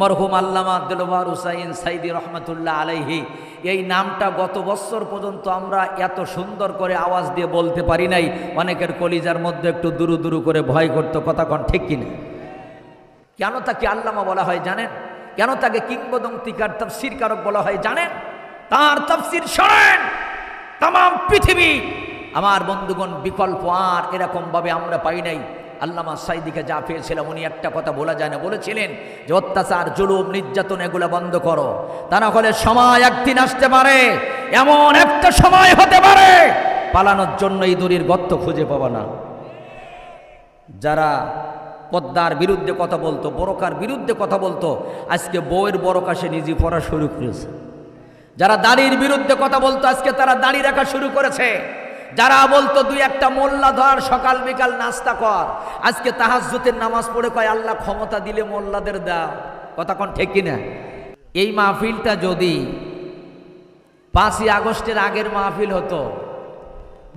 মরহুম আল্লামা দিলবার হুসাইন সাইদি রহমতুল্লাহ আলাইহি, এই নামটা গত বছর পর্যন্ত আমরা এত সুন্দর করে আওয়াজ দিয়ে বলতে পারি নাই। অনেকের কলিজার মধ্যে একটু দুরু দুরু করে ভয় করতো, কথা কন ঠিক কিনা? কেন তাকে আল্লামা বলা হয় জানেন? কেন তাকে কিংবদন্তিকার তফসির কারক বলা হয় জানেন? তার তফসির শোনেন তাম পৃথিবী। আমার বন্ধুগণ, বিকল্প আর এরকমভাবে আমরা পাই নাই। আল্লামা সাইদিকে যা পেয়েছিলাম, উনি একটা কথা বলা যায় না, বলেছিলেন যে অত্যাচার, জুলুম, নির্যাতন, এগুলো বন্ধ করো। তা না হলে সময় একদিন আসতে পারে, এমন একটা সময় হতে পারে, পালানোর জন্য এই দড়ির গর্ত খুঁজে পাবো না। যারা পদ্মার বিরুদ্ধে কথা বলতো বড়কার বিরুদ্ধে কথা বলতো, আজকে বউয়ের বড়কা সে নিজে পড়া শুরু করেছে। যারা দাড়ির বিরুদ্ধে কথা বলতো, আজকে তারা দাড়ি রাখা শুরু করেছে। যারা বলতো দুই একটা মোল্লা ধর, সকাল বিকাল নাস্তা কর। আজকে তাহাজ্জুতের নামাজ পড়ে কয়, আল্লাহ ক্ষমতা দিলে মোল্লাদের দাও। কথা কোন ঠিক কিনা? এই মাহফিলটা যদি পাঁচই আগস্টের আগের মাহফিল হতো,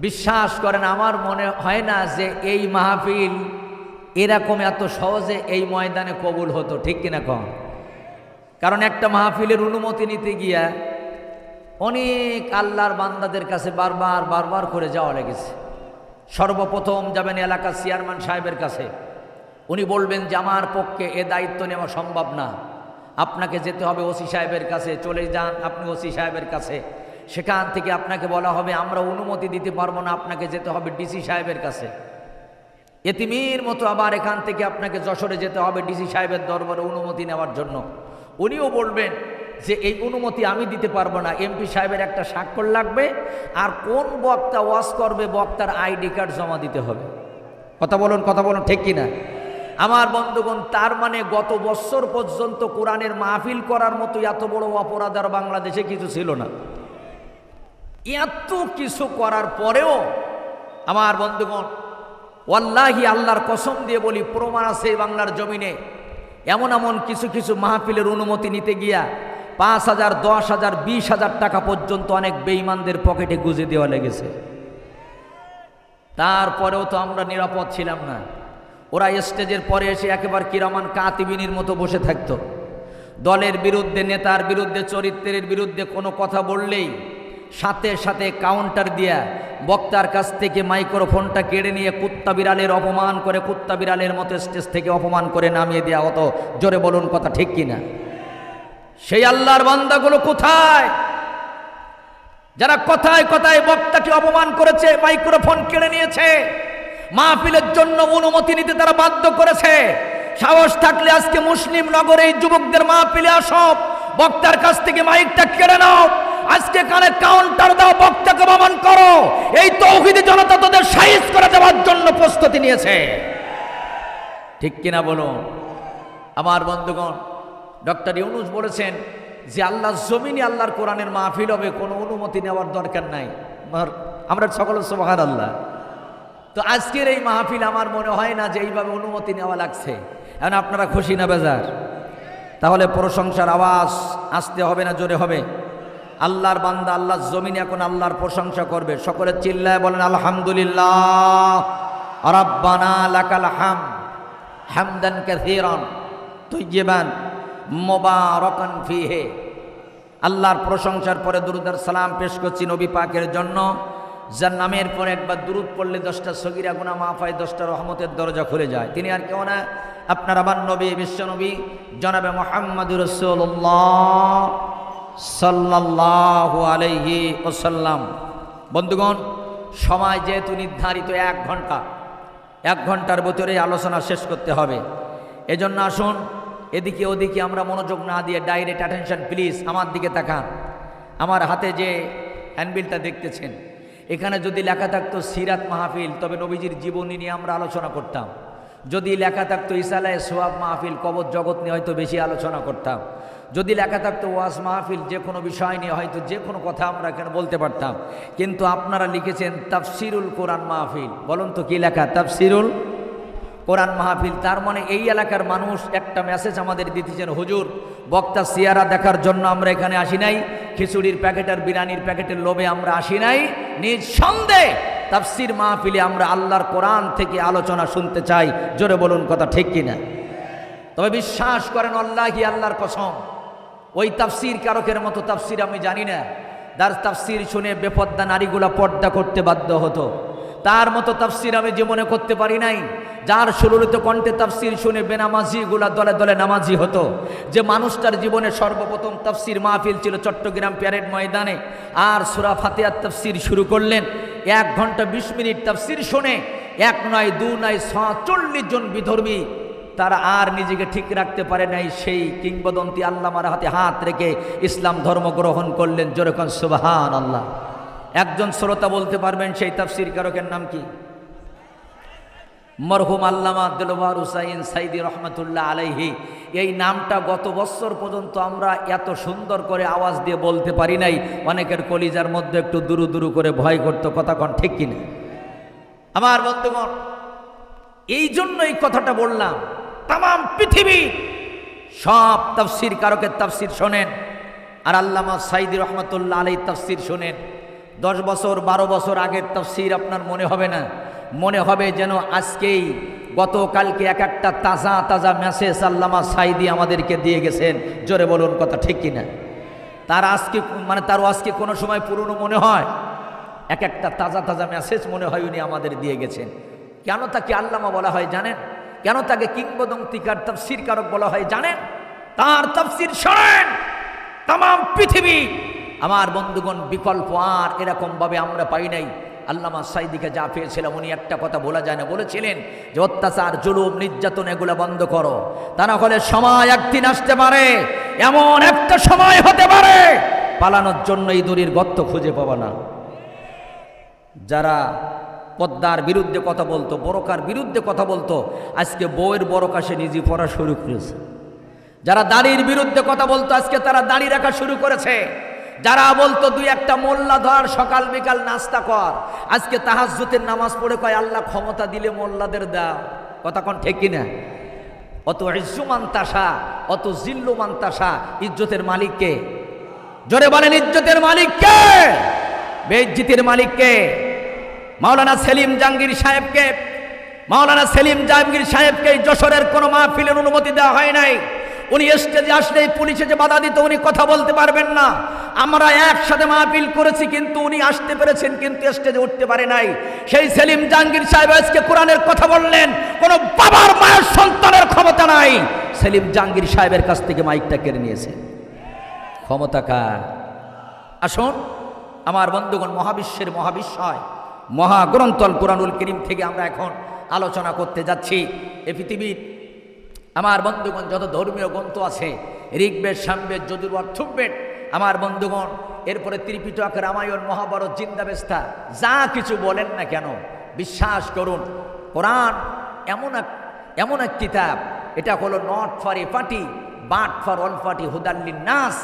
বিশ্বাস করেন, আমার মনে হয় না যে এই মাহফিল এরকম এত সহজে এই ময়দানে কবুল হতো, ঠিক কিনা কম কারণ একটা মাহফিলের অনুমতি নিতে গিয়া অনেক আল্লাহর বান্দাদের কাছে বারবার বারবার করে যাওয়া লেগেছে। সর্বপ্রথম যাবেন এলাকার চেয়ারম্যান সাহেবের কাছে। উনি বলবেন যে, আমার পক্ষে এ দায়িত্ব নেওয়া সম্ভব না। আপনাকে যেতে হবে ওসি সাহেবের কাছে, চলে যান আপনি ওসি সাহেবের কাছে। সেখান থেকে আপনাকে বলা হবে, আমরা অনুমতি দিতে পারব না, আপনাকে যেতে হবে ডিসি সাহেবের কাছে। এতিমির মতো আবার এখান থেকে আপনাকে যশোরে যেতে হবে ডিসি সাহেবের দরবারে অনুমতি নেওয়ার জন্য। উনিও বলবেন যে এই অনুমতি আমি দিতে পারব না। এমপি সাহেবের একটা স্বাক্ষর লাগবে আর কোন বক্তা ওয়াশ করবে বক্তার আইডি কার্ড জমা দিতে হবে। কথা বলুন কথা বলুন, ঠিক কিনা? আমার বন্ধুগণ, তার মানে গত বছর পর্যন্ত কোরআনের মাহফিল করার মতো এত বড় অপরাধ আর বাংলাদেশে কিছু ছিল না। এত কিছু করার পরেও আমার বন্ধুগণ, ওয়াল্লাহি আল্লাহর কসম দিয়ে বলি, প্রমাণ আছে বাংলার জমিনে। এমন এমন কিছু কিছু মাহফিলের অনুমতি নিতে গিয়া পাঁচ হাজার, দশ হাজার, বিশ হাজার টাকা পর্যন্ত অনেক বেইমানদের পকেটে গুজে দেওয়া লেগেছে। তারপরেও তো আমরা নিরাপদ ছিলাম না। ওরা স্টেজের পরে এসে একেবারে কিরমান কাতিবিনীর মতো বসে থাকতো। দলের বিরুদ্ধে, নেতার বিরুদ্ধে, চরিত্রের বিরুদ্ধে কোনো কথা বললেই সাথে সাথে কাউন্টার দিয়া বক্তার কাছ থেকে মাইক্রোফোনটা কেড়ে নিয়ে কুত্তা বিড়ালের অপমান করে, কুত্তা বিড়ালের মতো স্টেজ থেকে অপমান করে নামিয়ে দেওয়া হতো। জোরে বলুন কথা ঠিক কিনা? সেই আল্লাহর বান্দাগুলো কোথায়? যারা কথায় কথায় বক্তাকে অপমান করেছে, মাইক্রোফোন কেড়ে নিয়েছে, মাহফিলের জন্য অনুমতি নিতে তারা বাধ্য করেছে। সাহস থাকলে আজকে মুসলিম নগরে এই যুবকদের মাহফিলে আসো। বক্তার কাছ থেকে মাইকটা কেড়ে নাও। আজকে কানে কাউন্টার দাও, বক্তাকে অপমান করো। এই তৌহিদি জনতা তোদের সাইজ করে দেওয়ার জন্য প্রস্তুতি নিয়েছে। ঠিক কিনা বলুন? আমার বন্ধুগণ ডক্টর ইউনুস বলেছেন যে আল্লাহ জমিনে আল্লাহর কোরআনের মাহফিল হবে, কোনো অনুমতি নেওয়ার দরকার নাই। আমরা সকল সোহার আল্লাহ তো আজকের এই মাহফিল আমার মনে হয় না যে এইভাবে অনুমতি নেওয়া লাগছে। এখন আপনারা খুশি না বেজার? তাহলে প্রশংসার আওয়াজ আসতে হবে না জোরে হবে? আল্লাহর বান্দা আল্লাহর জমিনে এখন আল্লাহর প্রশংসা করবে। সকলে চিল্লায় বলেন, আলহামদুলিল্লাহ, রব্বানা লাকাল হাম, হামদান কাসীরান তৈয়বান মোবারকান ফিহে। আল্লাহর প্রশংসার পরে দুরুদার সালাম পেশ করছি নবী পাকের জন্য। যার নামের পরে একবার দুরুদ পড়লে দশটা সগিরা গুনা মাফ হয়, দশটা রহমতের দরজা খুলে যায়। তিনি আর কেউ না। আপনার আবার নবী বিশ্বনবী জনাবে মোহাম্মদুর রসুল্লাহ সাল্লাল্লাহু আলাইহি ওসাল্লাম বন্ধুগণ, সময় যেহেতু নির্ধারিত এক ঘণ্টা, এক ঘণ্টার ভিতরে আলোচনা শেষ করতে হবে। এজন্য আসুন এদিকে ওদিকে আমরা মনোযোগ না দিয়ে ডাইরেক্ট অ্যাটেনশন প্লিজ আমার দিকে তাকান। আমার হাতে যে হ্যান্ডবিলটা দেখতেছেন, এখানে যদি লেখা থাকতো সিরাত মাহফিল, তবে নবীজির জীবনী নিয়ে আমরা আলোচনা করতাম। যদি লেখা থাকতো ইসালায় সোয়াব মাহফিল, কবর জগৎ নিয়ে হয়তো বেশি আলোচনা করতাম। যদি লেখা থাকতো ওয়াজ মাহফিল, যে কোনো বিষয় নিয়ে হয়তো যে কোনো কথা আমরা এখানে বলতে পারতাম। কিন্তু আপনারা লিখেছেন তাফসিরুল কোরআন মাহফিল। বলুন তো কী লেখা? তাফসিরুল কোরআন মাহফিল, তার মানে এই এলাকার মানুষ একটা মেসেজ আমাদের দিতেছেন, হুজুর, বক্তা সিয়ারা দেখার জন্য আমরা এখানে আসি নাই, খিচুড়ির প্যাকেট আর বিরিয়ানির প্যাকেটের লোভে আমরা আসি নাই নিজ সন্দেহ তাফসির মাহফিলে আমরা আল্লাহর কোরআন থেকে আলোচনা শুনতে চাই। জোরে বলুন কথা ঠিক কিনা? তবে বিশ্বাস করেন আল্লাহি আল্লাহর কসম। ওই তাফসির কারকের মতো তাফসির আমি জানি না। যার তাফসির শুনে বেপদ্দা নারীগুলা পর্দা করতে বাধ্য হতো। তার মতো তাফসির আমি জীবনে করতে পারি নাই। যার সুললিত কণ্ঠে তাফসির শুনে বেনামাজি বেনামাজিগুলা দলে দলে নামাজি হতো। যে মানুষটার জীবনে সর্বপ্রথম তাফসির মাহফিল ছিল চট্টগ্রাম প্যারেড ময়দানে। আর সুরা ফাতেহার তাফসির শুরু করলেন। এক ঘণ্টা বিশ মিনিট তাফসির শুনে এক নয়, দু নয় চল্লিশ জন বিধর্মী তারা আর নিজেকে ঠিক রাখতে পারে নাই। সেই কিংবদন্তি আল্লামার হাতে হাত রেখে ইসলাম ধর্ম গ্রহণ করলেন। যেরকম সুবাহান আল্লাহ একজন শ্রোতা বলতে পারবেন, সেই তাফসির কারকের নাম কি? মরহুম আল্লামা দিলবার হুসাইন সাইদি রহমতুল্লাহ আলাইহি। এই নামটা গত বছর পর্যন্ত আমরা এত সুন্দর করে আওয়াজ দিয়ে বলতে পারি নাই। অনেকের কলিজার মধ্যে একটু দুরু দুরু করে ভয় করতো, কথা কন ঠিক কিনা? আমার বন্ধুগণ, এই জন্য এই কথাটা বললাম তাম পৃথিবী সব তাফসির কারকের তাফসির শোনেন, আর আল্লামা সাইদি রহমতুল্লাহ আলাই তাফসির শোনেন। দশ বছর, বারো বছর আগের তাফসির আপনার মনে হবে না? মনে হবে যেন আজকেই গতকালকে এক একটা তাজা তাজা মেসেজ আল্লামা সাইদি আমাদেরকে দিয়ে গেছেন। জোরে বলুন কথা ঠিক কিনা? তার আজকে মানে তার আজকে কোনো সময় পুরনো মনে হয়? এক একটা তাজা তাজা মেসেজ মনে হয় উনি আমাদের দিয়ে গেছেন। কেন তাকে আল্লামা বলা হয় জানেন? কেন তাকে কিংবদন্তিকার তফসির কারক বলা হয় জানেন? তার তফসির শোনেন। তাম পৃথিবী আমার বন্ধুগণ, বিকল্প আর এরকমভাবে আমরা পাই নাই। আল্লামা সাইদিকে যা পেয়েছিলাম, উনি একটা কথা বলা যায় না। বলেছিলেন যে, অত্যাচার, জুলুম, নির্যাতন, এগুলো বন্ধ করো। তা না হলে সময় একদিন আসতে পারে, এমন একটা সময় হতে পারে, পালানোর জন্য এই দড়ির গর্ত খুঁজে পাবা না। যারা পদ্মার বিরুদ্ধে কথা বলতো বড়কার বিরুদ্ধে কথা বলতো, আজকে বউয়ের বড়কা সে নিজে পড়া শুরু করেছে। যারা দাড়ির বিরুদ্ধে কথা বলতো, আজকে তারা দাড়ি রাখা শুরু করেছে। যারা বলতো দুই একটা মোল্লা ধর, সকাল বিকাল নাস্তা কর। আজকে তাহাজ্জুতের নামাজ পড়ে কয়, আল্লাহ ক্ষমতা দিলে মোল্লাদের দাও। কথা কোন ঠিক কিনা? অত ইজ্জুমান তাসা, অত জিল্লুমান তাসা, ইজ্জতের মালিককে জোরে বলেন, ইজ্জতের মালিককে বেজ্জিতের মালিককে মাওলানা সেলিম জাহাঙ্গীর সাহেবকে মাওলানা সেলিম জাহাঙ্গীর সাহেবকে যশোরের কোনো মাহফিলের অনুমতি দেওয়া হয় নাই। উনি স্টেজে আসলেই পুলিশে যে বাধা দিত, উনি কথা বলতে পারবেন না। আমরা একসাথে মাহফিল করেছি, কিন্তু উনি আসতে পেরেছেন, কিন্তু স্টেজে উঠতে পারে নাই। সেই সেলিম জাহাঙ্গীর সাহেব আজকে কোরআনের কথা বললেন, কোনো বাবার মায়ের সন্তানের ক্ষমতা নাই। সেলিম জাহাঙ্গীর সাহেবের কাছ থেকে মাইকটা কেড়ে নিয়েছে। ক্ষমতা কার? আসুন, আমার বন্ধুগণ, মহাবিশ্বের মহাবিশ্বয় মহাগ্রন্থল কোরআনুল করিম থেকে আমরা এখন আলোচনা করতে যাচ্ছি। এ পৃথিবীর আমার বন্ধুগণ, যত ধর্মীয় গ্রন্থ আছে, ঋগ্বেদ, সামবেদ যদুর অর্থবেদ আমার বন্ধুগণ, এরপরে ত্রিপিটক, রামায়ণ, মহাভারত, জিন্দাবেস্তা, যা কিছু বলেন না কেন, বিশ্বাস করুন, কোরআন এমন এক এমন এক কিতাব, এটা হলো not for a party but for all party হুদাল্লিন নাস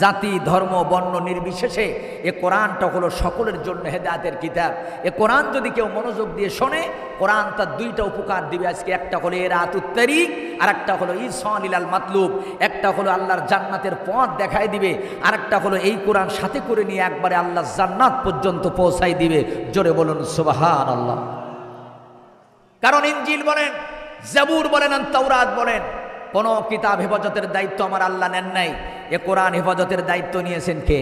জাতি, ধর্ম, বর্ণ নির্বিশেষে এ কোরআনটা হলো সকলের জন্য হেদায়তের কিতাব। এ কোরআন যদি কেউ মনোযোগ দিয়ে শোনে, কোরআন তার দুইটা উপকার দিবে আজকে। একটা হলো এ রাত উত্তরি আর একটা হলো ইসান ইলাল মাতলুব। একটা হলো আল্লাহর জান্নাতের পথ দেখায় দিবে আর একটা হলো এই কোরআন সাথে করে নিয়ে একবারে আল্লাহ জান্নাত পর্যন্ত পৌঁছাই দিবে। জোরে বলুন সুবাহান আল্লাহ কারণ ইঞ্জিল বলেন, জাবুর বলেন তাওরাত বলেন। কোন কিতাব হেফাজতের দায়িত্ব আমার আল্লাহ নেন নাই। এ কোরআন হেফাজতের দায়িত্ব নিয়েছেন কে?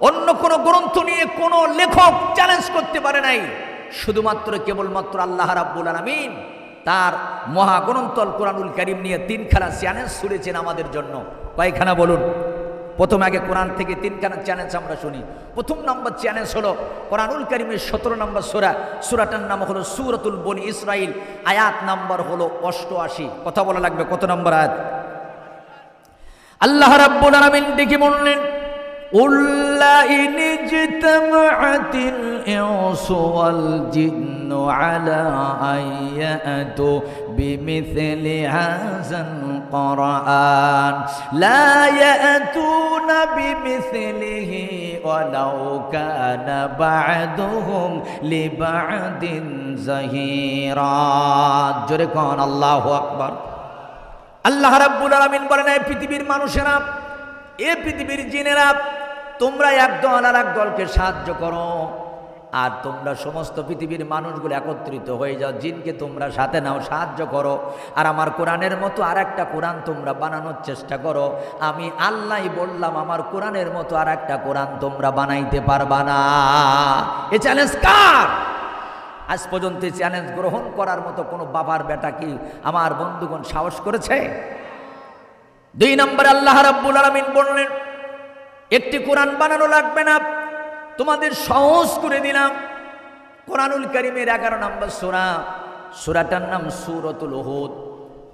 অন্য কোনো গ্রন্থ নিয়ে কোনো লেখক চ্যালেঞ্জ করতে পারে নাই। শুধুমাত্র কেবলমাত্র আল্লাহ রাব্বুল আলমিন, তার মহাগ্রন্থল কোরআনুল করিম নিয়ে তিন খেলা চ্যালেঞ্জ ছুড়েছেন আমাদের জন্য। পায়খানা বলুন। প্রথম আগে কোরআন থেকে তিনখানা চ্যালেঞ্জ আমরা শুনি। প্রথম নম্বর চ্যালেঞ্জ হলো কোরআনুল করিমের সতেরো নম্বর সুরা। সুরাটার নাম হলো সুরতুল বন ইসরাইল আয়াত নাম্বার হলো অষ্টআশি। কথা বলা লাগবে, কত নম্বর আয়াত? আল্লাহ রাব্বুল আলামিন দেখি বললেন ইনি জিতামাতিল জিন্ন আলা بمثل هذا القرآن لا يأتون بمثله ولو كان بعدهم لبعد زهيرا جركون الله أكبر আল্লাহ রাব্বুল আলামিন বলেন এই পৃথিবীর মানুষেরা এ পৃথিবীর জিনেরা তোমরা এক দল আর এক দলকে সাহায্য করো আর তোমরা সমস্ত পৃথিবীর মানুষগুলো একত্রিত হয়ে যাও, জিনকে তোমরা সাথে নাও, সাহায্য করো। আর আমার কোরআনের মতো আর একটা কোরআন তোমরা বানানোর চেষ্টা করো। আমি আল্লাহ বললাম, আমার কোরআনের মতো আর একটা কোরআন তোমরা বানাইতে পারবা না। এ চ্যালেঞ্জ কার? আজ পর্যন্ত চ্যালেঞ্জ গ্রহণ করার মতো কোনো বাবার বেটা কি আমার বন্ধুগণ সাহস করেছে? দুই নম্বর আল্লাহ রাব্বুল আলামিন বললেন, একটি কোরআন বানানো লাগবে না। তোমাদের সহজ করে দিলাম কোরআনুল করিমের এগারো নম্বর সুরা সুরাটার নাম সুরতুল হুদ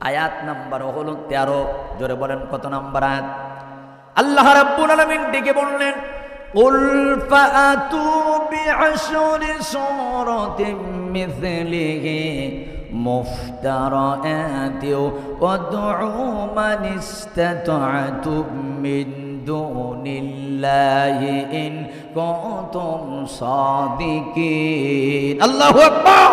আয়াত নাম্বার হলো তেরো জোরে বলেন কত নাম্বার আয়াত আল্লাহ রাব্বুল আলামিন ডেকে বললেন قل فأتوا بعشر سورة مثله مفترآت وادعوا من استطعتم من دون الله إن كنتم صادقين الله أكبر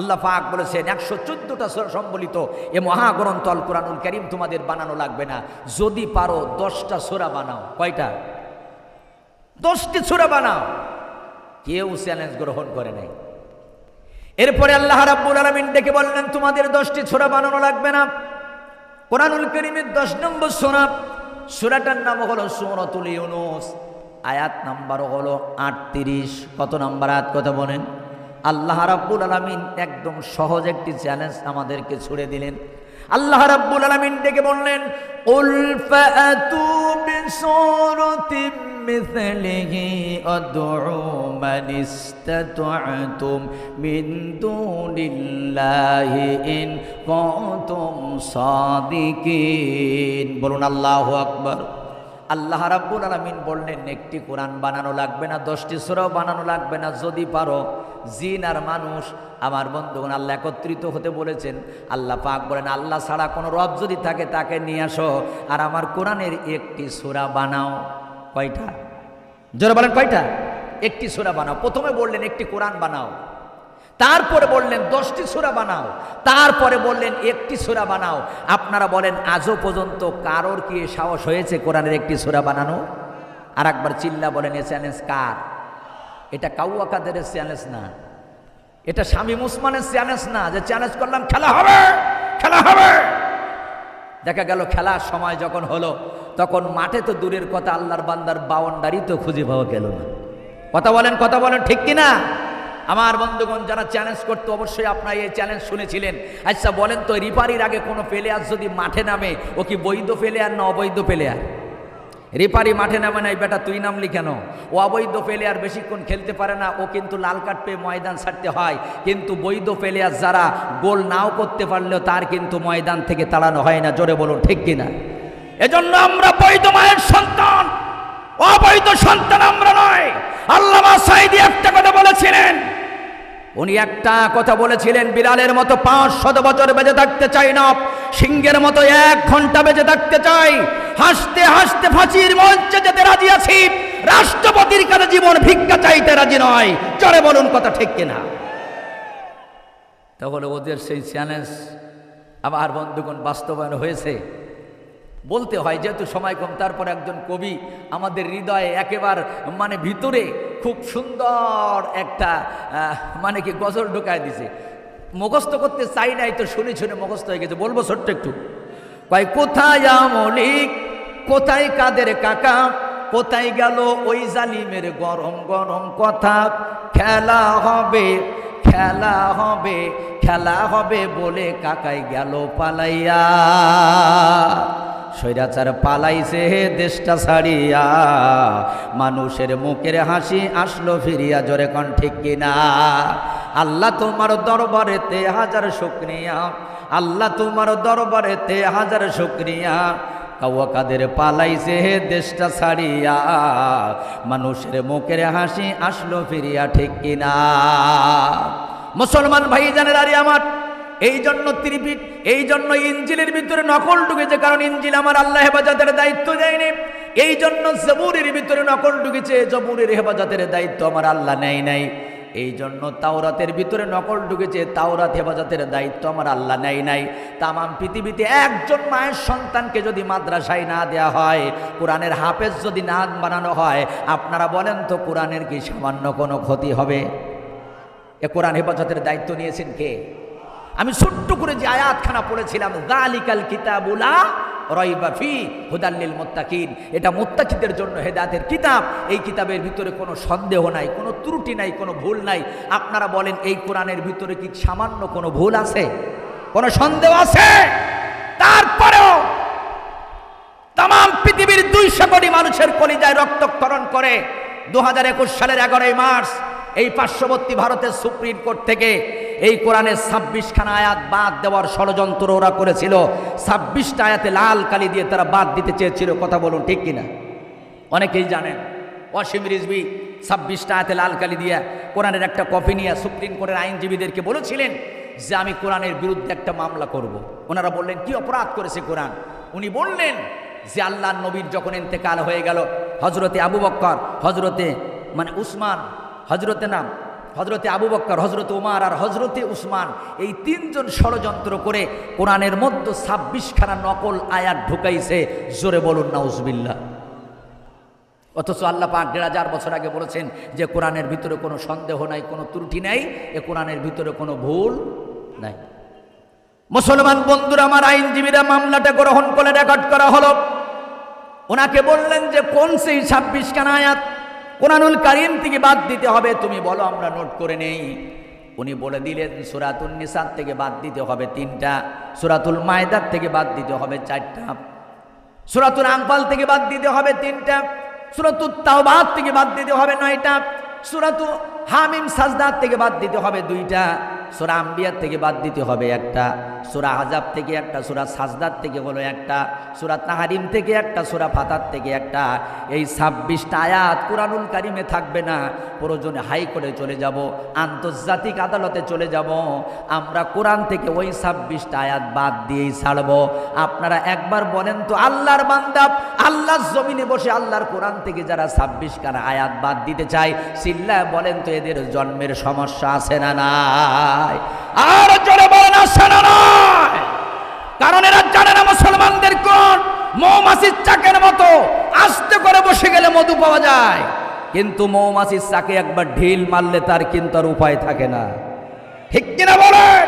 আল্লাহ পাক বলেছেন একশো চোদ্দটা সুরা সম্বলিত এ মহাগ্রন্থ আল কোরআনুল করিম তোমাদের বানানো লাগবে না যদি পারো দশটা সোরা বানাও কয়টা দশটি সুরা বানাও কেউ চ্যালেঞ্জ গ্রহণ করে নাই এরপরে আল্লাহ রাব্বুল আলামিন ডেকে বললেন, তোমাদের দশটি ছোরা বানানো লাগবে না। কোরআনুল করিমের দশ নম্বর সোনা সুরাটার নাম হলো সুরতুল ইউনুস। আয়াত নাম্বার হলো আটত্রিশ। কত নাম্বার আয়াত কথা বলেন? আল্লাহ রাব্বুল আলামিন একদম সহজ একটি চ্যালেঞ্জ আমাদেরকে ছুড়ে দিলেন। আল্লাহ রাব্বুল আলামিন ডেকে বললেন, উল বিসূরাতিম মিথলিহি আদউ মান ইসতাতআতুম মিন দুনিল্লাহি ইন কুনতুম সাদিকিন বলুন, আল্লাহু আকবার। আল্লাহ রাব্বুল আলামিন বললেন, একটি কোরআন বানানো লাগবে না, দশটি সুরাও বানানো লাগবে না, যদি পারো। জিন আর মানুষ, আমার বন্ধুগণ, আল্লাহ একত্রিত হতে বলেছেন। আল্লাহ পাক বলেন, আল্লাহ ছাড়া কোনো রব যদি থাকে, তাকে নিয়ে আসো। আর আমার কোরআনের একটি সুরা বানাও। কয়টা? জোরে বলেন কয়টা? একটি সুরা বানাও। প্রথমে বললেন একটি কোরআন বানাও। তারপরে বললেন দশটি সুরা বানাও। তারপরে বললেন একটি সুরা বানাও। আপনারা বলেন, আজও পর্যন্ত কারোর কি সাহস হয়েছে কোরআনের একটি সুরা বানানো আর একবার চিল্লা বলেন, এ চ্যালেঞ্জ কার? এটা কাউয়া কাদের চ্যালেঞ্জ না। এটা স্বামী মুসমানের চ্যালেঞ্জ না যে চ্যালেঞ্জ করলাম, খেলা হবে খেলা হবে। দেখা গেল খেলার সময় যখন হলো তখন মাঠে তো দূরের কথা, আল্লাহর বান্দার বাউন্ডারি তো খুঁজে পাওয়া গেল না। কথা বলেন কথা বলেন, ঠিক কিনা আমার বন্ধুগণ, যারা চ্যালেঞ্জ করতো, অবশ্যই আপনারা এই চ্যালেঞ্জ শুনেছিলেন। আচ্ছা বলেন তো রিপারির আগে কোনো প্লেয়ার যদি মাঠে নামে, ও কি বৈধ প্লেয়ার না অবৈধ প্লেয়ার রেপারি মাঠে নামে নাই, বেটা, তুই নামলি কেন? ও অবৈধ প্লেয়ার বেশিক্ষণ খেলতে পারে না, ও কিন্তু লাল কার্ড পেয়ে ময়দান ছাড়তে হয়। কিন্তু বৈধ প্লেয়ার যারা গোল নাও করতে পারলেও তার কিন্তু ময়দান থেকে তাড়ানো হয় না, জোরে বলুন, ঠিক কিনা এজন্য আমরা বৈধ মায়ের সন্তান, অবৈধ সন্তান আমরা নয়। আল্লামা সাইদি একটা কথা বলেছিলেন। উনি একটা কথা বলেছিলেন বিড়ালের মতো পাঁচ শত বছর বেঁচে থাকতে চাই না, সিংহের মতো এক ঘণ্টা বেঁচে থাকতে চাই। হাসতে হাসতে ফাঁসির মঞ্চে যেতে রাজি আছি, রাষ্ট্রপতির কাছে জীবন ভিক্ষা চাইতে রাজি নয়। চলে বলুন কথা ঠিক কিনা? তাহলে ওদের সেই চ্যালেঞ্জ আমার বন্ধুগণ বাস্তবায়ন হয়েছে। বলতে হয়, যেহেতু সময় কম, তারপর একজন কবি আমাদের হৃদয়ে একেবার মানে ভিতরে খুব সুন্দর একটা মানে কি গজল ঢোকায় দিছে। মুখস্থ করতে চাই নাই তো শুনে শুনে মুখস্থ হয়ে গেছে। বলব ছোট্ট একটু। কয়, কোথায় আমলিক? কোথায় কাদের কাকা? কোথায় গেল ওই জালিমের গরম গরম কথা? খেলা হবে খেলা হবে খেলা হবে বলে কাকাই গেল পালাইয়া। স্বৈরাচার পালাইছে দেশটা ছাড়িয়া। মানুষের মুখের হাসি আসলো ফিরিয়া জোরে কন, ঠিক কিনা? আল্লাহ তোমার দরবারেতে হাজার শুক্রিয়া। আল্লাহ তোমার দরবারেতে হাজার শুক্রিয়া। কাউয়া কাদের পালাইছে দেশটা ছাড়িয়া। মানুষের মুখের হাসি আসলো ফিরিয়া, ঠিক কিনা? মুসলমান ভাই জানের আরে আমার এই জন্য ত্রিপিট, এই জন্য ইঞ্জিলের ভিতরে নকল ঢুকেছে, কারণ ইঞ্জিল আমার আল্লাহ হেফাজতের দায়িত্ব দেয়নি। এই জন্য জবুরের ভিতরে নকল ঢুকেছে, জবুরের হেফাজতের দায়িত্ব আমার আল্লাহ নেয় নাই। এই জন্য তাওরাতের ভিতরে নকল ঢুকেছে, তাওরাত হেফাজতের দায়িত্ব আমার আল্লাহ নেয় নাই। তামাম পৃথিবীতে একজন মায়ের সন্তানকে যদি মাদ্রাসায় না দেয়া হয়, কোরআনের হাফেজ যদি না বানানো হয়, আপনারা বলেন তো কোরআনের কি সামান্য কোনো ক্ষতি হবে? এ কোরআন হেফাজতের দায়িত্ব নিয়েছেন কে? আমি ছোট্ট করে যে আয়াতখানা পড়েছিলাম দালিকাল কিতাবুলা রয়বাফি হুদাল্লিল মোত্তাকিন। এটা মোত্তাকিদের জন্য হেদাতের কিতাব। এই কিতাবের ভিতরে কোনো সন্দেহ নাই, কোনো ত্রুটি নাই, কোনো ভুল নাই। আপনারা বলেন, এই কোরআনের ভিতরে কি সামান্য কোনো ভুল আছে? কোনো সন্দেহ আছে? তারপরেও তাম পৃথিবীর দুইশো কোটি মানুষের কলিজায় রক্তক্ষরণ করে দু হাজার একুশ সালের এগারোই মার্চ এই পার্শ্ববর্তী ভারতের সুপ্রিম কোর্ট থেকে এই কোরআনের ছাব্বিশখানা আয়াত বাদ দেওয়ার ষড়যন্ত্র ওরা করেছিল। ছাব্বিশটা আয়াতে লাল কালি দিয়ে তারা বাদ দিতে চেয়েছিল, কথা বলুন ঠিক কিনা? অনেকেই জানেন, অসীম রিজবি ছাব্বিশটা আয়াতে লাল কালি দিয়ে কোরআনের একটা কপি নিয়ে সুপ্রিম কোর্টের আইনজীবীদেরকে বলেছিলেন যে, আমি কোরআনের বিরুদ্ধে একটা মামলা করব। ওনারা বললেন, কি অপরাধ করেছে কোরআন? উনি বললেন যে আল্লাহ নবীর যখন ইন্তেকাল হয়ে গেল হজরতে আবু বক্কর হজরতে মানে উসমান হজরতে নাম হজরতে আবু বক্কর হজরত উমার আর হজরতে উসমান এই তিনজন ষড়যন্ত্র করে কোরআনের মধ্যে ছাব্বিশখানা নকল আয়াত ঢুকাইছে। জোরে বলুন না উসবিল্লা অথচ আল্লাহ পাক দেড় হাজার বছর আগে বলেছেন যে কোরআনের ভিতরে কোনো সন্দেহ নাই, কোনো ত্রুটি নাই, এ কোরআনের ভিতরে কোনো ভুল নাই। মুসলমান বন্ধুরা, আমার আইনজীবীরা মামলাটা গ্রহণ করে রেকর্ড করা হলো। ওনাকে বললেন যে কোন সেই ছাব্বিশ খানা আয়াত? কোরআনুল কারিম থেকে বাদ দিতে হবে। তুমি বলো, আমরা নোট করে নেই। উনি বলে দিলেন সুরাতুল নিসার থেকে বাদ দিতে হবে তিনটা, সুরাতুল মায়দার থেকে বাদ দিতে হবে চারটা, সুরাতুল আংপাল থেকে বাদ দিতে হবে তিনটা সুরাতুল তাওবাদ থেকে বাদ দিতে হবে নয়টা সুরাতু হামিম সাজদার থেকে বাদ দিতে হবে দুইটা। সুরা আম্বিয়ার থেকে বাদ দিতে হবে একটা, সুরা হাজাব থেকে একটা, সুরা সাজদার থেকে হলো একটা, সুরা তাহারিম থেকে একটা, সুরা ফাতার থেকে একটা। এই ছাব্বিশটা আয়াত কোরআনুল কারিমে থাকবে না। প্রয়োজনে হাইকোর্টে চলে যাব, আন্তর্জাতিক আদালতে চলে যাব। আমরা কোরআন থেকে ওই ছাব্বিশটা আয়াত বাদ দিয়েই ছাড়ব। আপনারা একবার বলেন তো, আল্লাহর বান্দাব আল্লাহর জমিনে বসে আল্লাহর কোরআন থেকে যারা ছাব্বিশ কানা আয়াত বাদ দিতে চায় সিল্লা বলেন তো এদের জন্মের সমস্যা আছে না না নাই আর জোরে বলেন আছে না, নয়। কারণ এরা জানে না মুসলমানদের কোন মৌমাছির চাকের মতো আস্তে করে বসে গেলে মধু পাওয়া যায়। কিন্তু মৌমাছির চাকে একবার ঢিল মারলে তার কিন্তু আর উপায় থাকে না। ঠিক কিনা বলেন?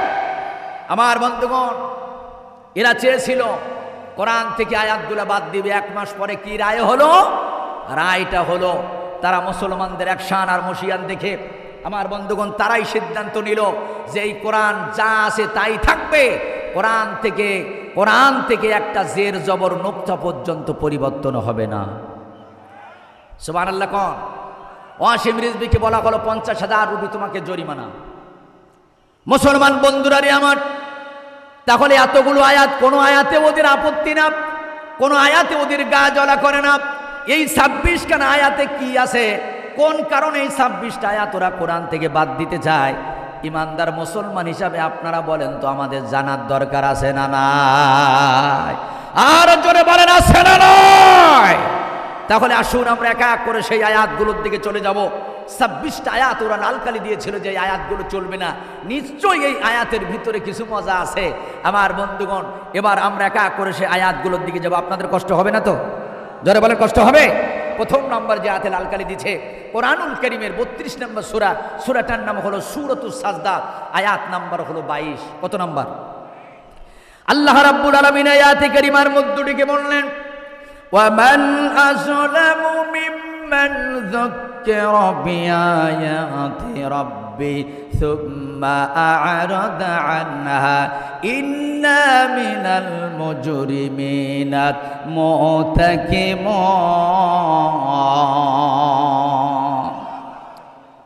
আমার বন্ধুগণ, এরা চেয়েছিল, কোরআন থেকে আয়াতগুলো বাদ দিবে, এক মাস পরে কি রায় হলো? রায়টা হলো, তারা মুসলমানদের একশান আর মশিয়ান দেখে আমার বন্ধুগণ, তারাই সিদ্ধান্ত নিল যে এই কোরআন যা আছে তাই থাকবে। কোরআন থেকে কোরআন থেকে একটা জের জবর নোক্তা পর্যন্ত পরিবর্তন হবে না। সুবান আল্লাহ কন। ওয়াসিম রিজবিকে বলা হলো, পঞ্চাশ হাজার রুপি তোমাকে জরিমানা। মুসলমান বন্ধুরারে আমার, তাহলে এতগুলো আয়াত, কোনো আয়াতে ওদের আপত্তি না? কোনো আয়াতে ওদের গা জ্বলা করে না? এই ছাব্বিশ খান আয়াতে কি আছে? কোন কারণে এই ছাব্বিশটা আয়াত ওরা কোরআন থেকে বাদ দিতে চায়? ইমানদার মুসলমান হিসাবে আপনারা বলেন তো আমাদের জানার দরকার আছে না নাই? আর জোরে বলেন আছে না নয় তাহলে আসুন আমরা এক এক করে সেই আয়াতগুলোর দিকে চলে যাব। ছাব্বিশটা আয়াত ওরা লালকালি দিয়েছিল যে আয়াতগুলো চলবে না। নিশ্চয়ই এই আয়াতের ভিতরে কিছু মজা আছে। আমার বন্ধুগণ, এবার আমরা একা এক করে সেই আয়াতগুলোর দিকে যাব। আপনাদের কষ্ট হবে না তো? জোরে বলেন, কষ্ট হবে? প্রথম নম্বর যে আতে লালকালি দিছে, কোরআনুল করিমের বত্রিশ নম্বর সুরা, সুরাটার নাম হলো সুরতু সাজদা, আয়াত নাম্বার হলো বাইশ। কত নম্বর? আল্লাহ রাব্বুল আলমিন আয়াতে করিমার মধ্যটিকে বললেন ممن ذكر بآيات ربي ثم أعرض عنها إنا من المجرمين منتكمون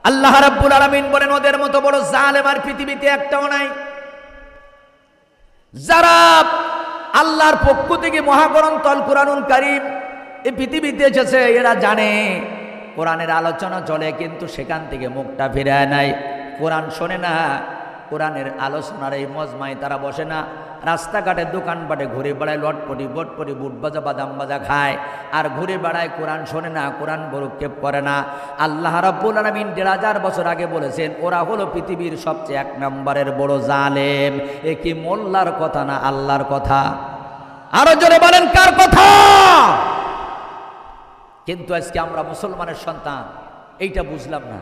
আল্লাহ রাব্বুল আলামিন বলেন ওদের মতো বড় জালেম আর পৃথিবীতে একটাও নাই যারা আল্লাহর পক্ষ থেকে মহাগ্রন্থ আল কোরআনুল কারিম এই পৃথিবীতে এসেছে, এরা জানে। কোরআনের আলোচনা চলে, কিন্তু সেখান থেকে মুখটা ফিরায় নাই। কোরআন শোনে না, কোরআনের আলোচনার এই মজমায় তারা বসে না। রাস্তাঘাটে, দোকানপাটে ঘুরে বেড়ায়, লটপটি, বটপটি, বুট বাজা বাদাম বাজা খায়। আর ঘুরে বেড়ায়, কোরআন শোনে না, কোরআন বরুক্ষেপ করে না। আল্লাহ রাব্বুল আলামিন দেড় হাজার বছর আগে বলেছেন, ওরা হলো পৃথিবীর সবচেয়ে এক নম্বরের বড় জালেম। এ কি মোল্লার কথা না আল্লাহর কথা? আরও জোরে বলেন, কার কথা? কিন্তু আজকে আমরা মুসলমানের সন্তান, এইটা বুঝলাম না।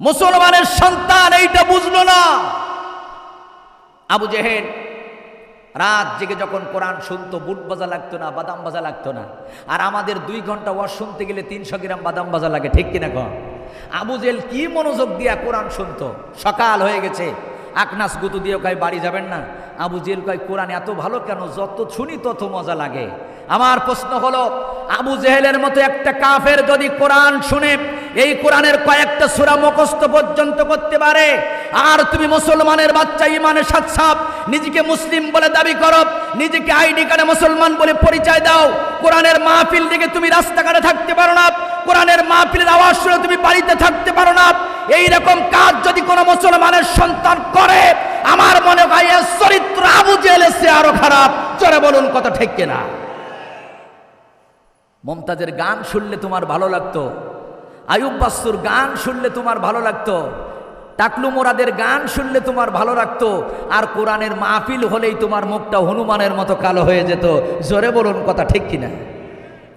মুসলমানের সন্তান, এইটা বুঝলো না। আবু জেহেল, রাত জেগে যখন কোরআন শুনতো, বুট বাজা লাগতো না, বাদাম বাজা লাগতো না। আর আমাদের দুই ঘণ্টা ওয়াজ শুনতে গেলে তিনশো গ্রাম বাদাম বাজা লাগে, ঠিক কিনা কন? আবু জেল কি মনোযোগ দিয়া কোরআন শুনতো? সকাল হয়ে গেছে আকনাস গুতু দিয়ে কয় বাড়ি যাবেন না? আবু জেল কয়, কোরআন এত ভালো কেন? যত শুনি তত মজা লাগে। আমার প্রশ্ন হলো, আবু জেহেলের মতো একটা কাফের যদি কোরআন শুনে, এই কোরআনের কয়েকটা সুরা মুখস্থ পর্যন্ত করতে পারে, আর তুমি মুসলমানের বাচ্চা ইমানের সাত সাপ নিজেকে মুসলিম বলে দাবি করো, নিজেকে আইডি কার্ডে মুসলমান বলে পরিচয় দাও, কোরআনের মাহফিল থেকে তুমি রাস্তাঘাটে থাকতে পারো না, কোরআনের মাহফিলের আওয়াজ শুনে তুমি বাড়িতে থাকতে পারো না, এইরকম কাজ যদি কোনো মুসলমানের সন্তান করে আমার মনে হয় এর চরিত্র আবু জেলে সে আরও খারাপ। চলে বলুন কত ঠিক কিনা? মমতাজের গান শুনলে তোমার ভালো লাগতো। আয়ুব বাস্তুর গান শুনলে তোমার ভালো লাগতো। টাকলু মোরাদের গান শুনলে তোমার ভালো লাগতো। আর কোরআনের মাহফিল হলেই তোমার মুখটা হনুমানের মতো কালো হয়ে যেত। জোরে বলুন, কথা ঠিক কিনা?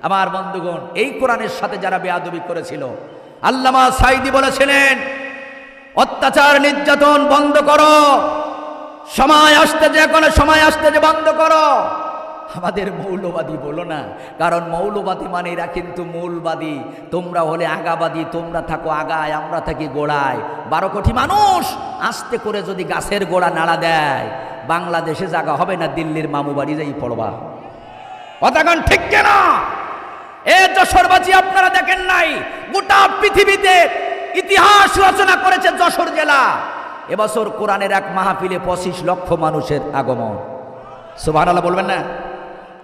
আমার বন্ধুগণ, এই কোরআনের সাথে যারা বেয়াদবি করেছিল, আল্লামা সাইদি বলেছিলেন অত্যাচার নির্যাতন বন্ধ করো। সময় আসতে যে কোনো সময় আসতে যে বন্ধ করো। আমাদের মৌলবাদী বলো না, কারণ মৌলবাদী মানে এরা কিন্তু মূলবাদী। তোমরা হলে আগাবাদী, তোমরা থাকো আগায়, আমরা থাকি গোড়ায়। বারো কোটি মানুষ আস্তে করে যদি গাছের গোড়া নাড়া দেয়, বাংলাদেশে জায়গা হবে না, দিল্লির মামু বাড়ি যাই পড়বা। কথাগণ ঠিক কেনা? এ যশোরবাজি আপনারা দেখেন নাই, গোটা পৃথিবীতে ইতিহাস রচনা করেছে যশোর জেলা। এবছর কোরআনের এক মাহফিলে পঁচিশ লক্ষ মানুষের আগমন। সুবাহ বলবেন না?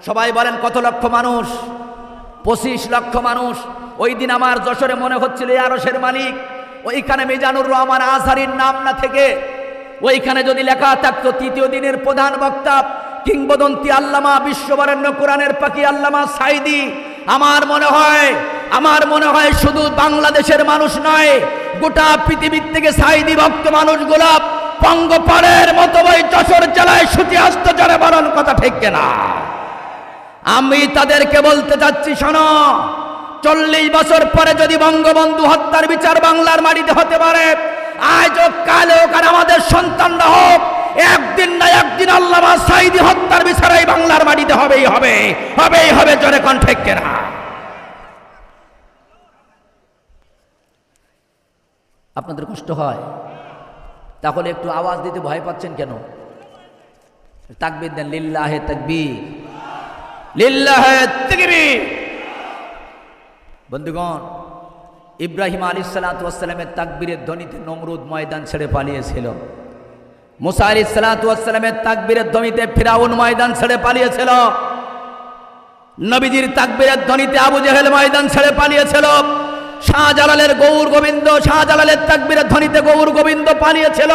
সবাই বলেন, কত লক্ষ মানুষ? পঁচিশ লক্ষ মানুষ। ওই দিন আমার যশোরে মনে হচ্ছিল আরসের মালিক, ওইখানে মিজানুর রহমান আজহারির নাম না থেকে, ওইখানে যদি লেখা থাকতো, তৃতীয় দিনের প্রধান বক্তা, কিংবদন্তি আল্লামা বিশ্ববরেণ্য কোরআনের পাখি আল্লামা সাইদি আমার মনে হয়, আমার মনে হয় শুধু বাংলাদেশের মানুষ নয়, গোটা পৃথিবীর থেকে সাইদি ভক্ত মানুষ গোলাপ পঙ্গপাড়ের মতো ওই যশোর জেলায় সুচি হস্ত জনে বলন কথা ঠিক না আমি তাদেরকে বলতে চাচ্ছি, শোনো, চল্লিশ বছর পরে যদি বঙ্গবন্ধু হত্যার বিচার বাংলার মাটিতে হতে পারে আজ কালে আর আমাদের সন্তানরা হোক একদিন না একদিন আল্লাহ সাইদি হত্যার বিচার বাংলার মাটিতে হবেই হবে হবেই হবে জোরে কণ্ঠ কেনা? আপনাদের কষ্ট হয়? তাহলে একটু আওয়াজ দিতে ভয় পাচ্ছেন কেন? তাকবির দেন, লিল্লাহে তাকবীর। লিল্লাহে তাকবীর। বন্ধুগণ, ইব্রাহিম আলী সালাতামের তাকবীরের ধ্বনিতে নমরুদ ময়দান ছেড়ে পালিয়েছিল। মুসা আলী সালাতামের তাকবীরের ধ্বনিতে ফিরাউন ময়দান ছেড়ে পালিয়েছিল। নবীজির তাকবীরের ধ্বনিতে আবু জেহেল ময়দান ছেড়ে পালিয়েছিল। শাহজালালের গৌর গোবিন্দ, শাহজালালের তাকবীরের ধ্বনিতে গৌর গোবিন্দ পালিয়েছিল।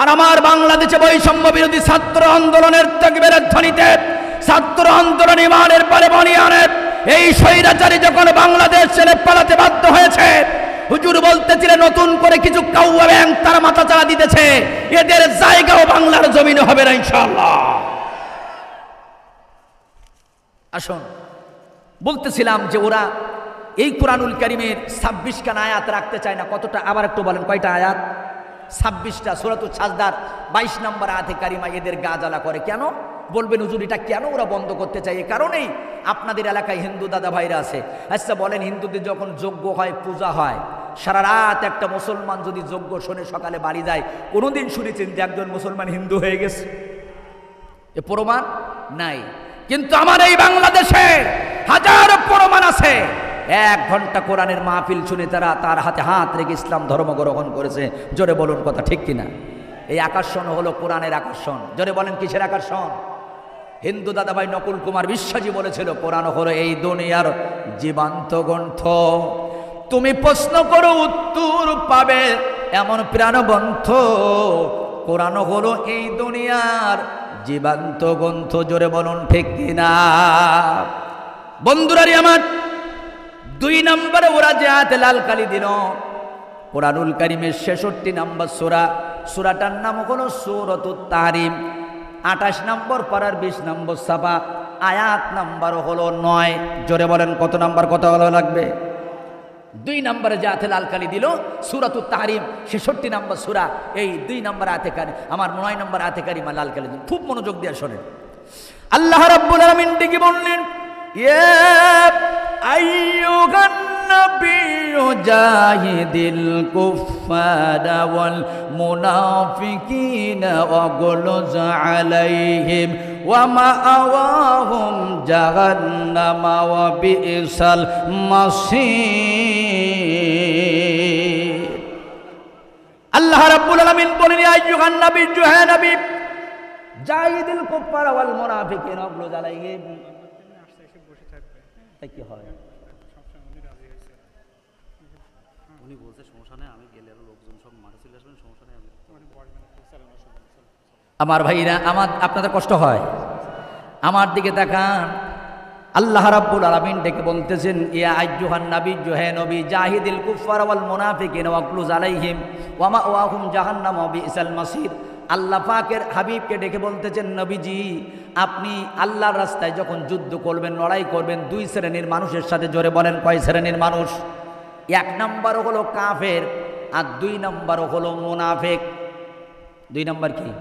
আর আমার বাংলাদেশে বৈষম্য বিরোধী ছাত্র আন্দোলনের তাকবীরের ধ্বনিতে ছাত্র আন্দোলন ইমানের পরে বনিয়ানের এই স্বৈরাচারী যখন বাংলাদেশ ছেড়ে পালাতে বাধ্য হয়েছে হুজুর বলতেছিলেন, নতুন করে কিছু কাউয়া ব্যাংক তার মাথা চাড়া দিতেছে। এদের জায়গাও বাংলার জমিনে হবে না ইনশাল্লাহ আসুন, বলতেছিলাম যে ওরা এই কোরআনুল করিমের ছাব্বিশ খান আয়াত রাখতে চায় না। কতটা? আবার একটু বলেন, কয়টা আয়াত? ছাব্বিশটা সুরাতুল সাজদার বাইশ নম্বর আয়াতে কারিমা এদের গা জ্বালা করে। কেন? বলবেন, হুজুর, এটা কেন ওরা বন্ধ করতে চায়? এ কারণেই আপনাদের এলাকায় হিন্দু দাদা ভাইরা আছে। আচ্ছা বলেন, হিন্দুদের যখন যজ্ঞ হয়, পূজা হয় সারা রাত একটা মুসলমান যদি যজ্ঞ শোনে, সকালে বাড়ি যায়, কোনোদিন শুনেছেন যে একজন মুসলমান হিন্দু হয়ে গেছে? এ প্রমাণ নাই। কিন্তু আমার এই বাংলাদেশে হাজারো প্রমাণ আছে। এক ঘণ্টা কোরআনের মাহফিল শুনে তারা তার হাতে হাত রেখে ইসলাম ধর্ম গ্রহণ করেছে। জোরে বলুন কথা ঠিক কিনা? এই আকর্ষণ হলো কোরআনের আকর্ষণ। জোরে বলেন, কিসের আকর্ষণ? হিন্দু দাদাভাই নকুল কুমার বিশ্বাসী বলেছিল, কোরআন হলো এই দুনিয়ার জীবান্ত গ্রন্থ। তুমি প্রশ্ন করো, উত্তর পাবে এমন প্রাণবন্থ কোরআন হলো এই দুনিয়ার জীবান্ত গ্রন্থ। জোরে বলুন ঠিক কিনা? বন্ধুরারি আমার দুই নম্বরে ওরা যে হাতে লাল কালি দিল। কোরআনুল কারিমের ছেষট্টি নম্বর সোরা। সোরাটার নাম হলো সৌরত তারিম আঠাশ নম্বর পাড়ার বিশ নম্বর সাপা আয়াত নাম্বার হলো নয়। জোরে বলেন, কত নাম্বার, কত হলো লাগবে? দুই নম্বরে যে হাতে লাল কালি দিল সুরাতু তারিম ছেষট্টি নম্বর সুরা। এই দুই নম্বর হাতে কারি, আমার নয় নম্বর কারিমা লাল কালি দিল। খুব মনোযোগ দিয়ে শোনেন। আল্লাহ রাব্বুল আলামিন ডেকে বললেন, ইয়া জাহিদিল কুফফারা ওয়াল মুনাফিকিনা ওয়াগলুজ আলাইহিম ওয়া মাআওয়াহুম জাহান্নামা ওয়া বিইসাল মাসির আল্লাহ রাব্বুল আলামিন বলেন ইয়া আইয়ুহান নাবিয়্যু হে নবী জাহিদিল কুফফারা ওয়াল মুনাফিকিনা ওয়াগলুজ আলাইহিম তাই কি হয়? উনি বলছে সমস্যা নেই আমি গেলে আরও লোকজন সব মাঠে চলে আসবেন সমস্যা নেই আমি আমার ভাইরা আমার আপনাদের কষ্ট হয়। আমার দিকে তাকান আল্লাহ রাব্বুল আলামিন ডেকে বলতেছেন ইয়া আইয়ুহান নবী জুহে নবী জাহিদিল কুফার ওয়াল মুনাফিকিন ওয়াকলুজ আলাইহিম ওয়া মাওয়াহুম জাহান্নাম ওয়া বিসাল মাসির আল্লাহ পাকের হাবিবকে ডেকে বলতেছেন নবীজি আপনি আল্লাহর রাস্তায় যখন যুদ্ধ করবেন, লড়াই করবেন, দুই শ্রেণির মানুষের সাথে জোরে বলেন, কয় শ্রেণির মানুষ? এক নম্বর হলো কাফের আর দুই নম্বর হলো মুনাফেক। দুই নম্বর কি?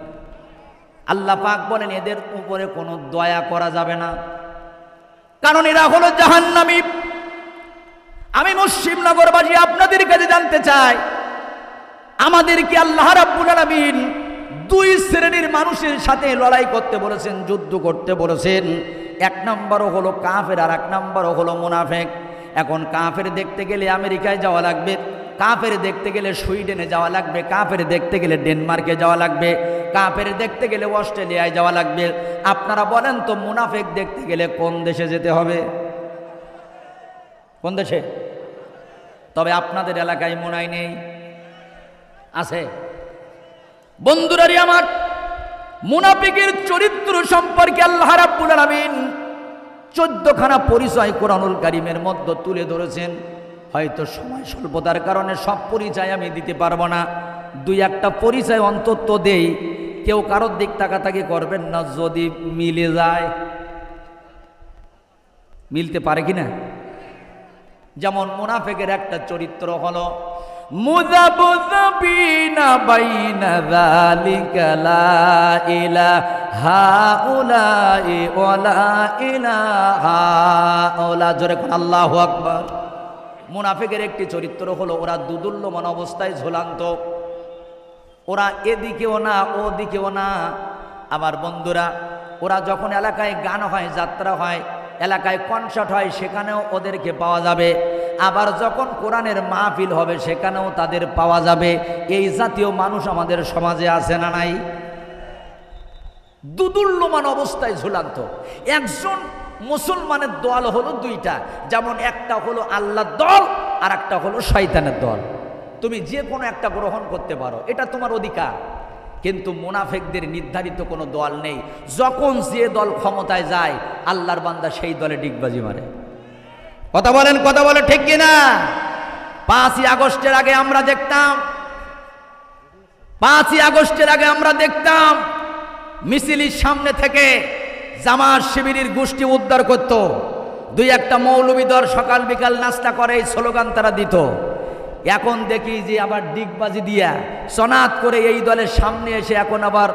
আল্লাহ পাক বলেন, এদের উপরে কোনো দয়া করা যাবে না। কারণ এরা হলো জাহান্নামী। আমি মুসলিমনগরবাসী আপনাদের কাছে জানতে চাই, আমাদেরকে আল্লাহ রাব্বুল আলামিন দুই শ্রেণির মানুষের সাথে লড়াই করতে বলেছেন, যুদ্ধ করতে বলেছেন। এক নম্বরও হলো কাফের আর এক নম্বরও হলো মুনাফেক। এখন কাফের দেখতে গেলে আমেরিকায় যাওয়া লাগবে, কাফের দেখতে গেলে সুইডেনে যাওয়া লাগবে, কাফের দেখতে গেলে ডেনমার্কে যাওয়া লাগবে, কাফের দেখতে গেলে অস্ট্রেলিয়ায় যাওয়া লাগবে। আপনারা বলেন তো মুনাফেক দেখতে গেলে কোন দেশে যেতে হবে? কোন দেশে? তবে আপনাদের এলাকায় মনাই নেই। আছে? বন্ধুরারি আমার, মুনাফিকের চরিত্র সম্পর্কে আল্লাহ রাব্বুল আলামিন চোদ্দখানা পরিচয় কোরআনুল কারিমের মধ্যে তুলে ধরেছেন। হয়তো সময় স্বল্পতার কারণে সব পরিচয় আমি দিতে পারব না। দুই একটা পরিচয় অন্তত দেই। কেউ কারোর দিক তাকাতাকি করবেন না, যদি মিলে যায়। মিলতে পারে কি না যেমন মুনাফেকের একটা চরিত্র হলো মুযাবযাবিনা বাইনা যালিকা লা ইলাহা উলাই ওয়ালা ইলাহা ওলা জোরে কোন আল্লাহু আকবার। মুনাফিকের একটি চরিত্র হলো ওরা দুদুল্যমান অবস্থায় ঝোলান্ত। ওরা এদিকেও না, ওদিকেও না। আমার বন্ধুরা, ওরা যখন এলাকায় গান হয়, যাত্রা হয়, এলাকায় কনসার্ট হয়, সেখানেও ওদেরকে পাওয়া যাবে। আবার যখন কোরআনের মাহফিল হবে, সেখানেও তাদের পাওয়া যাবে। এই জাতীয় মানুষ আমাদের সমাজে আছে না নাই? দুদুল্যমান অবস্থায় ঝুলান্ত। একজন মুসলমানের দল হলো দুইটা। যেমন একটা হলো আল্লাহর দল, আর একটা হলো শয়তানের দল। তুমি যে কোনো একটা গ্রহণ করতে পারো, এটা তোমার অধিকার। কিন্তু মুনাফেকদের নির্ধারিত কোনো দল নেই। যখন যে দল ক্ষমতায় যায়, আল্লাহর বান্দা সেই দলে ডিগবাজি মারে। কথা বলেন, কথা বলে ঠিক কিনা? পাঁচই আগস্টের আগে আমরা দেখতাম। পাঁচই আগস্টের আগে আমরা দেখতাম, মিছিলির সামনে থেকে জামার শিবিরের গোষ্ঠী উদ্ধার করত। দুই একটা মৌলবী সকাল বিকাল নাস্তা করে, এই স্লোগান তারা দিত। এখন দেখি যে আবার ডিগবাজি দিয়া সনাত করে এই দলের সামনে এসে এখন আবার